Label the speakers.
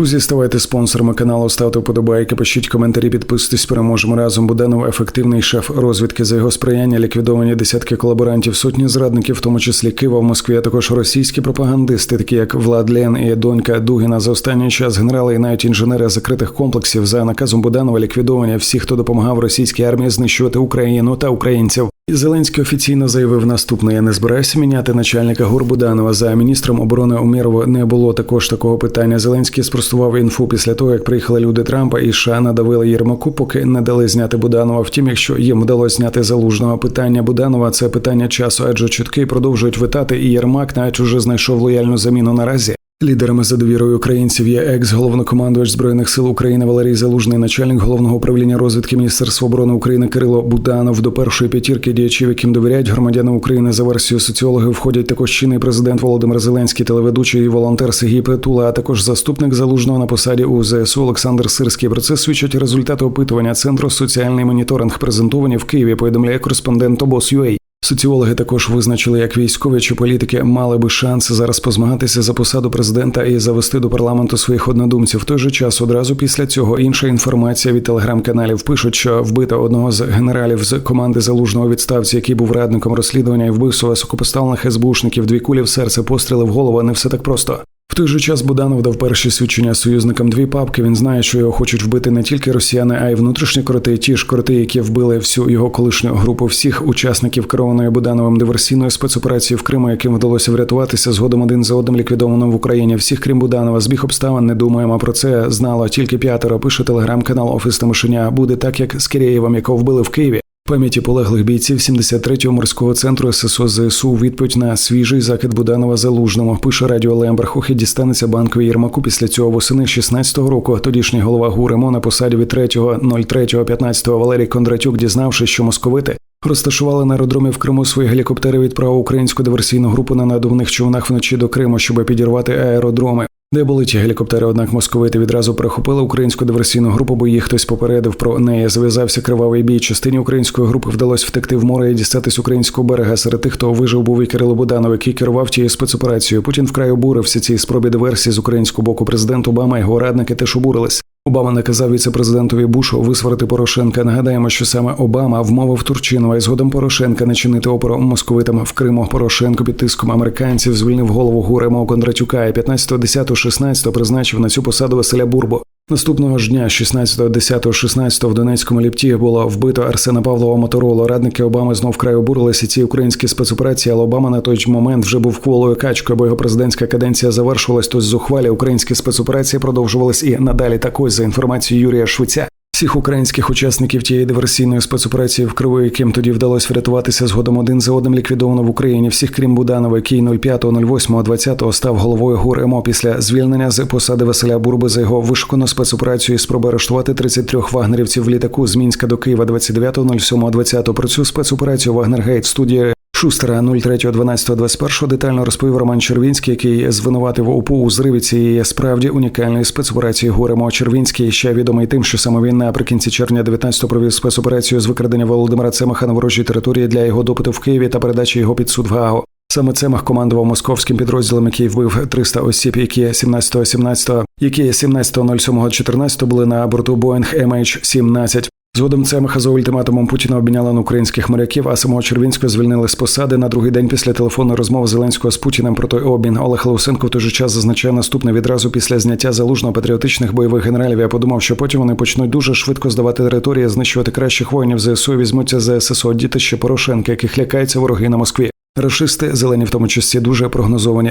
Speaker 1: Друзі, ставайте спонсорами каналу, ставте вподобайки, пишіть коментарі, підписуйтесь, переможемо разом. Буданов ефективний шеф розвідки за його сприяння ліквідовані десятки колаборантів, сотні зрадників, в тому числі Києва в Москві, а також російські пропагандисти, такі як Влад Лен і донька Дугіна. За останній час генерали і навіть інженери закритих комплексів за наказом Буданова ліквідовані всі, хто допомагав російській армії знищувати Україну та українців. Зеленський офіційно заявив наступне: я не збираюся міняти начальника ГУР Буданова. За міністром оборони Умєрова не було також такого питання. Зеленський спростував інфу після того, як приїхали люди Трампа і США надавили Єрмаку, поки не дали зняти Буданова. Втім, якщо їм вдалося зняти залужного питання Буданова, це питання часу, адже чутки продовжують витати, і Єрмак навіть уже знайшов лояльну заміну наразі. Лідерами за довірою українців є екс-головнокомандувач збройних сил України Валерій Залужний, начальник головного управління розвідки Міністерства оборони України Кирило Буданов. До першої п'ятірки діячів, яким довіряють громадяни України за версією соціологів, входять також чинний президент Володимир Зеленський, телеведучий і волонтер Сергій Притула, а також заступник залужного на посаді у ЗСУ Олександр Сирський. Про це свідчать результати опитування центру соціальний моніторинг, презентовані в Києві. Повідомляє кореспондент ОБОС.UA. Соціологи також визначили, як військові чи політики мали би шанс зараз позмагатися за посаду президента і завести до парламенту своїх однодумців. В той же час одразу після цього інша інформація від телеграм-каналів пишуть, що вбито одного з генералів з команди залужного відставці, який був радником розслідування і вбивства високопоставлених СБУшників, дві кулі в серце, постріли в голову. Не все так просто. В той же час Буданов дав перші свідчення союзникам дві папки. Він знає, що його хочуть вбити не тільки росіяни, а й внутрішні кроти, ті ж кроти, які вбили всю його колишню групу всіх учасників керованої Будановим диверсійної спецоперації в Криму, яким вдалося врятуватися згодом один за одним ліквідовано в Україні. Всіх крім Буданова, збіг обставин не думаємо. Про це знало тільки п'ятеро. Пише телеграм-канал Офіс Тимошеня. Буде так, як з Кирєєвим, якого вбили в Києві. Пам'яті полеглих бійців 73-го морського центру ССО ЗСУ відповідь на свіжий закид Буданова залужному. Пише радіо Лемберг. Охід дістанеться банкові Єрмаку після цього восени 16-го року. Тодішній голова ГУРЕМО на посаді від 3.03.15 Валерій Кондратюк, дізнавшись, що московити розташували на аеродромі в Криму свої гелікоптери, відправив українську диверсійну групу на надувних човнах вночі до Криму, щоб підірвати аеродроми. Де були ті гелікоптери, однак московити відразу перехопили українську диверсійну групу, бо їх хтось попередив про неї. Зв'язався кривавий бій. Частині української групи вдалося втекти в море і дістатись українського берега. Серед тих, хто вижив, був і Кирило Буданов, який керував тією спецоперацією. Путін вкрай обурився цій спробі диверсії з українського боку. Президент Обама його радники теж обурились. Обама наказав віце-президентові Бушу висварити Порошенка. Нагадаємо, що саме Обама вмовив Турчинова і згодом Порошенка не чинити опору московитам в Криму. Порошенко під тиском американців звільнив голову Гурема Кондратюка і 15.10.16 призначив на цю посаду Василя Бурбо. Наступного ж дня, 16.10.16 в Донецькому ліпті було вбито Арсена Павлова Мотороло. Радники Обами знов край обурилися ці українські спецоперації, але Обама на той момент вже був хвилою качкою, бо його президентська каденція завершилась. Тож зухвалі українські спецоперації продовжувались і надалі. Також за інформацією Юрія Швиця. Всіх українських учасників тієї диверсійної спецоперації в Криву, яким тоді вдалося врятуватися згодом один за одним ліквідовано в Україні. Всіх крім Буданова, який 05.08.20 став головою ГУР МО після звільнення з посади Василя Бурби за його вишукану спецоперацію і спроби арештувати 33 вагнерівців в літаку з Мінська до Києва 29.07.20. Про цю спецоперацію Вагнергейт студія Шустера 03.12.21 детально розповів Роман Червінський, який звинуватив ОПУ у зриві цієї справді унікальної спецоперації Горемо Червінський. Ще відомий тим, що саме він наприкінці червня 19-го провів спецоперацію з викрадення Володимира Цемаха на ворожій території для його допиту в Києві та передачі його під суд в Гаагу. Саме Цемах командував московським підрозділом, який вбив 300 осіб, які 17-17, які 17.07.14 були на борту Боїнг MH17. Згодом Цемаха за ультиматумом Путіна обміняли на українських моряків, а самого Червінського звільнили з посади на другий день після телефонної розмови Зеленського з Путіним про той обмін. Олег Лаусенко в той же час зазначає наступне відразу після зняття залужного патріотичних бойових генералів. Я подумав, що потім вони почнуть дуже швидко здавати території, знищувати кращих воїнів ЗСУ, і візьмуться за ССО, дітище Порошенка, яких лякаються вороги на Москві. Рашисти зелені в тому часі дуже прогнозовані.